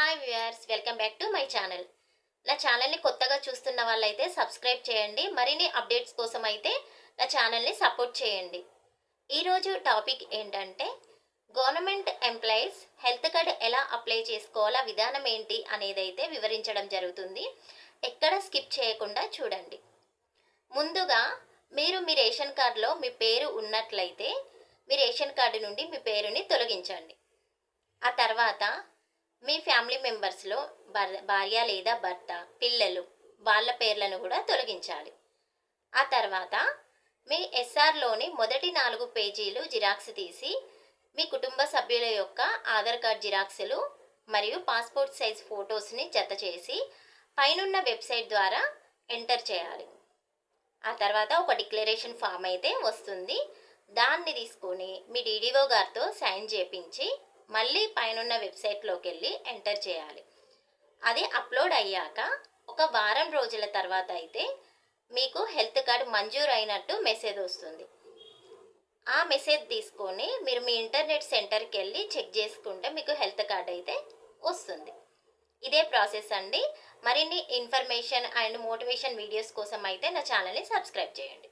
Hi viewers welcome back to my channel నా ఛానల్ని కొత్తగా చూస్తున్న వాళ్ళైతే సబ్స్క్రైబ్ చేయండి. మరిన్ని అప్డేట్స్ కోసం అయితే నా ఛానల్ని సపోర్ట్ చేయండి. ఈరోజు టాపిక్ ఏంటంటే గవర్నమెంట్ ఎంప్లాయీస్ హెల్త్ కార్డ్ ఎలా అప్లై చేసుకోవాలా విధానం ఏంటి అనేది అయితే వివరించడం జరుగుతుంది. ఎక్కడ స్కిప్ చేయకుండా చూడండి. ముందుగా మీరు మీ రేషన్ కార్డులో మీ పేరు ఉన్నట్లయితే మీ రేషన్ కార్డు నుండి మీ పేరుని తొలగించండి. ఆ తర్వాత మీ ఫ్యామిలీ మెంబర్స్లో భర్- భార్య లేదా భర్త పిల్లలు వాళ్ళ పేర్లను కూడా తొలగించాలి. ఆ తర్వాత మీ ఎస్ఆర్లోని మొదటి నాలుగు పేజీలు జిరాక్స్ తీసి మీ కుటుంబ సభ్యుల యొక్క ఆధార్ కార్డ్ జిరాక్సులు మరియు పాస్పోర్ట్ సైజ్ ఫొటోస్ని జత చేసి పైనున్న వెబ్సైట్ ద్వారా ఎంటర్ చేయాలి. ఆ తర్వాత ఒక డిక్లరేషన్ ఫామ్ అయితే వస్తుంది. దాన్ని తీసుకొని మీ డీడీఓ గారితో సైన్ చేపించి మళ్ళీ పైనున్న వెబ్సైట్లోకి వెళ్ళి ఎంటర్ చేయాలి. అది అప్లోడ్ అయ్యాక ఒక వారం రోజుల తర్వాత అయితే మీకు హెల్త్ కార్డ్ మంజూరు అయినట్టు మెసేజ్ వస్తుంది. ఆ మెసేజ్ తీసుకొని మీరు మీ ఇంటర్నెట్ సెంటర్కి వెళ్ళి చెక్ చేసుకుంటే మీకు హెల్త్ కార్డ్ అయితే వస్తుంది. ఇదే ప్రాసెస్ అండి. మరిన్ని ఇన్ఫర్మేషన్ అండ్ మోటివేషన్ వీడియోస్ కోసం అయితే నా ఛానల్ని సబ్స్క్రైబ్ చేయండి.